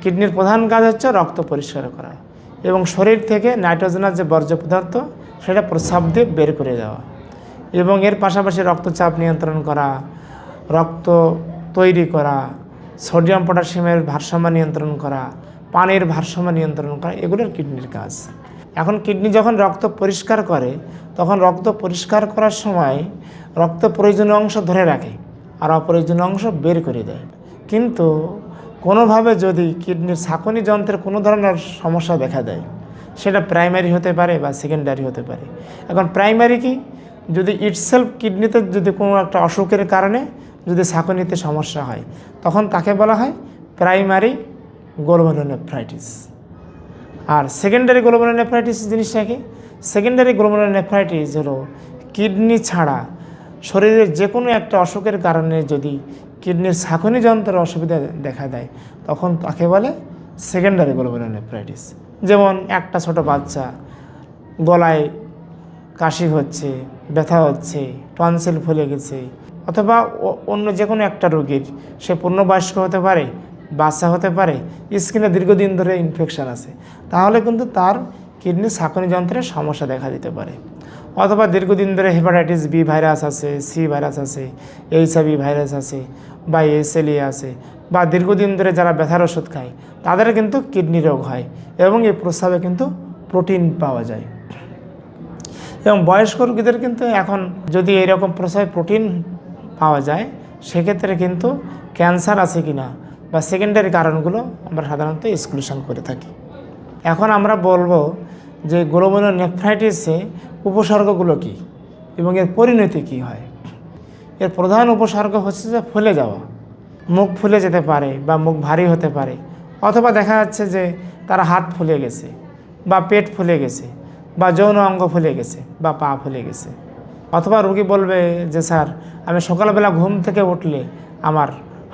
কিডনির প্রধান কাজ হচ্ছে রক্ত পরিষ্কার করা এবং শরীর থেকে নাইট্রোজেনের যে বর্জ্য পদার্থ, সেটা প্রস্রাব দিয়ে বের করে দেওয়া এবং এর পাশাপাশি রক্তচাপ নিয়ন্ত্রণ করা, রক্ত তৈরি করা, সোডিয়াম পটাশিয়ামের ভারসাম্য নিয়ন্ত্রণ করা, পানির ভারসাম্য নিয়ন্ত্রণ করা, এগুলোর কিডনির কাজ। এখন কিডনি যখন রক্ত পরিষ্কার করে, তখন রক্ত পরিষ্কার করার সময় রক্ত প্রয়োজনীয় অংশ ধরে রাখে আর অপ্রয়োজনীয় অংশ বের করে দেয়। কিন্তু কোনোভাবে যদি কিডনির ছাকনি যন্ত্রের কোনো ধরনের সমস্যা দেখা দেয়, সেটা প্রাইমারি হতে পারে বা সেকেন্ডারি হতে পারে। এখন প্রাইমারি কি? যদি ইটসেলফ কিডনিতে যদি কোনো একটা অসুখের কারণে যদি ছাকনিতে সমস্যা হয়, তখন তাকে বলা হয় প্রাইমারি গোলমেরোনেফ্রাইটিস আর সেকেন্ডারি গ্লোমেরোনেফ্রাইটিস জিনিসটা কি? সেকেন্ডারি গ্লোমেরোনেফ্রাইটিস হলো কিডনি ছাড়া শরীরের যে কোনো একটা অসুখের কারণে যদি কিডনির ছাঁকনি যন্ত্রের অসুবিধা দেখা দেয়, তখন তাকে বলে সেকেন্ডারি গ্লোমেরোনেফ্রাইটিস যেমন একটা ছোট বাচ্চা গলায় কাশি হচ্ছে, ব্যথা হচ্ছে টনসিল ফুলে গেছে, অথবা অন্য যে কোনো একটা রোগীর, সে পূর্ণবয়স্ক হতে পারে, বাচ্চা হতে পারে, স্কিনে দীর্ঘদিন ধরে ইনফেকশন আছে, তাহলে কিন্তু তার কিডনি ছাঁকনি যন্ত্রের সমস্যা দেখা দিতে পারে। অথবা দীর্ঘদিন ধরে হেপাটাইটিস বি ভাইরাস আছে সি ভাইরাস আছে এইচআইভি ভাইরাস আছে বা এসএলই আছে বা দীর্ঘদিন ধরে যারা ব্যথার ওষুধ খায়, তাদের কিন্তু কিডনি রোগ হয় এবং এই প্রস্রাবে কিন্তু প্রোটিন পাওয়া যায়। এবং বয়স্ক রোগীদের কিন্তু এখন যদি এরকম প্রস্রাবে প্রোটিন পাওয়া যায়, সেক্ষেত্রে কিন্তু ক্যান্সার আছে কি না বা সেকেন্ডারি কারণগুলো আমরা সাধারণত এক্সক্লুশন করে থাকি। এখন আমরা বলব যে গ্লোমেরো নেফ্রাইটিসে উপসর্গগুলো কী এবং এর পরিণতি কী হয়? এর প্রধান উপসর্গ হচ্ছে যে ফুলে যাওয়া। মুখ ফুলে যেতে পারে বা মুখ ভারী হতে পারে, অথবা দেখা যাচ্ছে যে তার হাত ফুলে গেছে বা পেট ফুলে গেছে বা যৌন অঙ্গ ফুলে গেছে বা পা ফুলে গেছে। অথবা রুগী বলবে যে, স্যার, আমি সকালবেলা ঘুম থেকে উঠলে আমার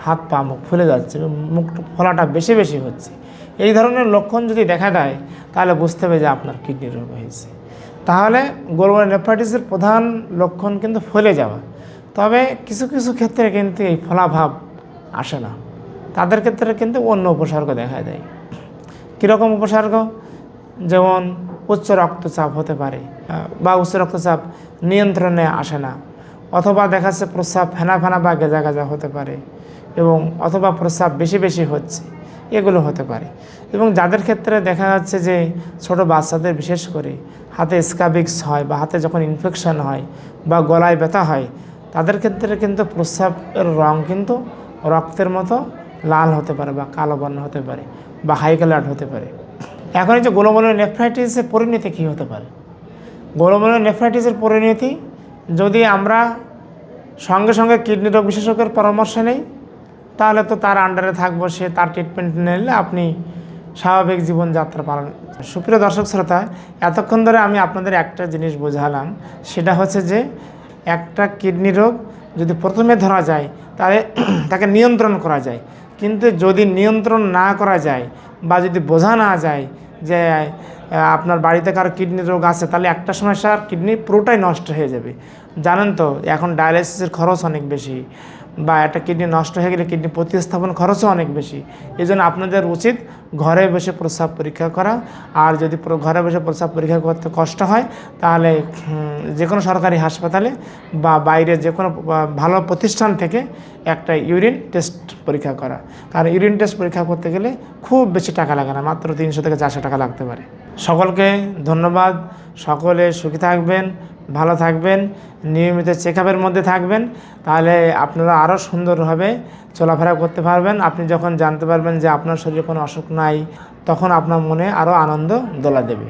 হাত পা, মুখ ফুলে যাচ্ছে, মুখ ফোলাটা বেশি বেশি হচ্ছে। এই ধরনের লক্ষণ যদি দেখা দেয়, তাহলে বুঝতে হবে যে আপনার কিডনি রোগ হয়েছে। তাহলে গোলমাল নেফ্রাইটিসের প্রধান লক্ষণ কিন্তু ফুলে যাওয়া। তবে কিছু কিছু ক্ষেত্রে কিন্তু এই ফলাভাব আসে না। তাদের ক্ষেত্রে কিন্তু অন্য উপসর্গ দেখা দেয়। কীরকম উপসর্গ? যেমন উচ্চ রক্তচাপ হতে পারে, বা উচ্চ রক্তচাপ নিয়ন্ত্রণে আসে না, অথবা দেখা যাচ্ছে প্রস্রাব ফেনা ফেনা বা গেজা গেজা হতে পারে এবং অথবা প্রস্রাব বেশি বেশি হচ্ছে, এগুলো হতে পারে। এবং যাদের ক্ষেত্রে দেখা যাচ্ছে যে ছোট বাচ্চাদের বিশেষ করে হাতে স্কাবিক্স হয় বা হাতে যখন ইনফেকশন হয় বা গলায় ব্যথা হয় তাদের ক্ষেত্রে কিন্তু প্রস্রাবের রং কিন্তু রক্তের মতো লাল হতে পারে বা কালো বর্ণ হতে পারে বা হাই কালার হতে পারে। এখন এই যে গোলমালের নেফ্রাইটিসের পরিণতি কী হতে পারে? গোলমালের নেফ্রাইটিসের পরিণতি যদি আমরা সঙ্গে সঙ্গে কিডনি রোগ বিশেষজ্ঞের পরামর্শ নেই, তাহলে তো তার আন্ডারে থাকব, সে তার ট্রিটমেন্ট নিলে আপনি স্বাভাবিক জীবনযাত্রা পালন সুপ্রিয় দর্শক শ্রোতা, এতক্ষণ ধরে আমি আপনাদের একটা জিনিস বোঝালাম, সেটা হচ্ছে যে একটা কিডনি রোগ যদি প্রথমে ধরা যায়, তাহলে তাকে নিয়ন্ত্রণ করা যায়। কিন্তু যদি নিয়ন্ত্রণ না করা যায় বা যদি বোঝা না যায় যে আপনার বাড়িতে কারও কিডনি রোগ আছে, তাহলে একটা সময় স্যার কিডনি পুরোটাই নষ্ট হয়ে যাবে। জানেন তো, এখন ডায়ালিসিসের খরচ অনেক বেশি। বা একটা কিডনি নষ্ট হয়ে গেলে কিডনি প্রতিস্থাপন খরচও অনেক বেশি। এই জন্য আপনাদের উচিত ঘরে বসে প্রস্রাব পরীক্ষা করা। আর যদি ঘরে বসে প্রস্রাব পরীক্ষা করতে কষ্ট হয়, তাহলে যে কোনো সরকারি হাসপাতালে বা বাইরে যে কোনো ভালো প্রতিষ্ঠান থেকে একটা ইউরিন টেস্ট পরীক্ষা করা। কারণ ইউরিন টেস্ট পরীক্ষা করতে গেলে খুব বেশি টাকা লাগে না, মাত্র তিনশো থেকে চারশো টাকা লাগতে পারে। সকলকে ধন্যবাদ। সকলে সুখী থাকবেন। ভালো থাকবেন, নিয়মিত চেক আপের মধ্যে থাকবেন, তাহলে আপনারা আরও সুন্দরভাবে চলাফেরা করতে পারবেন। আপনি যখন জানতে পারবেন যে আপনার শরীরে কোনো অসুখ নাই, তখন আপনার মনে আরও আনন্দ দোলা দেবে।